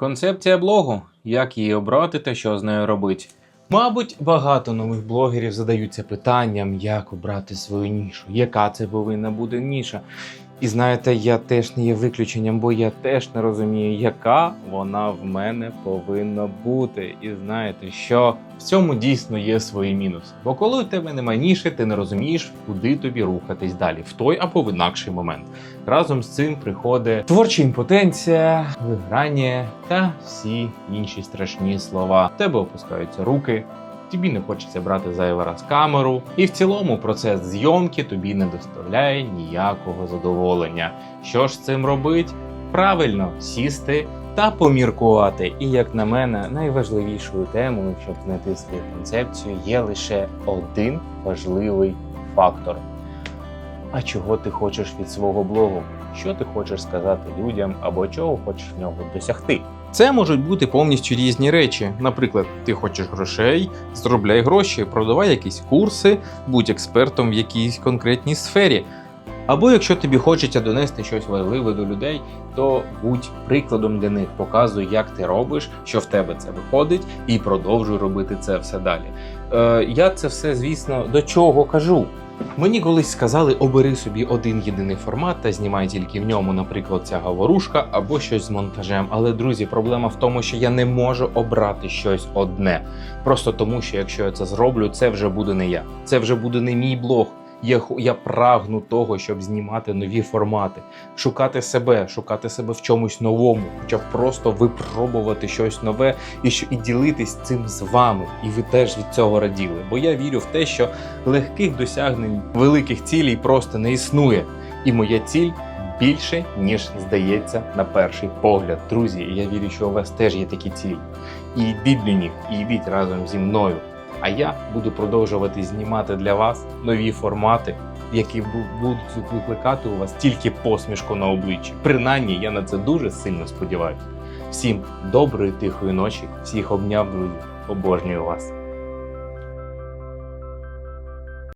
Концепція блогу. Як її обрати та що з нею робити? Мабуть, багато нових блогерів задаються питанням, як обрати свою нішу, яка це повинна бути ніша. І знаєте, я теж не є виключенням, бо я теж не розумію, яка вона в мене повинна бути. І знаєте, що в цьому дійсно є свої мінуси. Бо коли у тебе немає ніші, ти не розумієш, куди тобі рухатись далі, в той або в інакший момент. Разом з цим приходить творча імпотенція, виграння та всі інші страшні слова. В тебе опускаються руки. Тобі не хочеться брати зайвий раз камеру, і в цілому процес зйомки тобі не доставляє ніякого задоволення. Що ж цим робить? Правильно сісти та поміркувати. І як на мене, найважливішою темою, щоб знайти свою концепцію, є лише один важливий фактор. А чого ти хочеш від свого блогу? Що ти хочеш сказати людям або чого хочеш в нього досягти? Це можуть бути повністю різні речі. Наприклад, ти хочеш грошей, заробляй гроші, продавай якісь курси, будь експертом в якійсь конкретній сфері. Або якщо тобі хочеться донести щось важливе до людей, то будь прикладом для них, показуй, як ти робиш, що в тебе це виходить, і продовжуй робити це все далі. Е, я це все, звісно, до чого кажу. Мені колись сказали, обери собі один єдиний формат та знімай тільки в ньому, наприклад, ця говорушка або щось з монтажем. Але друзі, проблема в тому, що я не можу обрати щось одне. Просто тому, що якщо я це зроблю, це вже буде не я. Це вже буде не мій блог. Я, я прагну того, щоб знімати нові формати, шукати себе, шукати себе в чомусь новому, хоча б просто випробувати щось нове і, і ділитись цим з вами. І ви теж від цього раділи. Бо я вірю в те, що легких досягнень великих цілей просто не існує. І моя ціль більше, ніж здається на перший погляд. Друзі, я вірю, що у вас теж є такі цілі. І йдіть до них, і йдіть разом зі мною. А я буду продовжувати знімати для вас нові формати, які будуть викликати у вас тільки посмішку на обличчі. Принаймні, я на це дуже сильно сподіваюся. Всім доброї тихої ночі, всіх обняв, друзі. Обожнюю вас.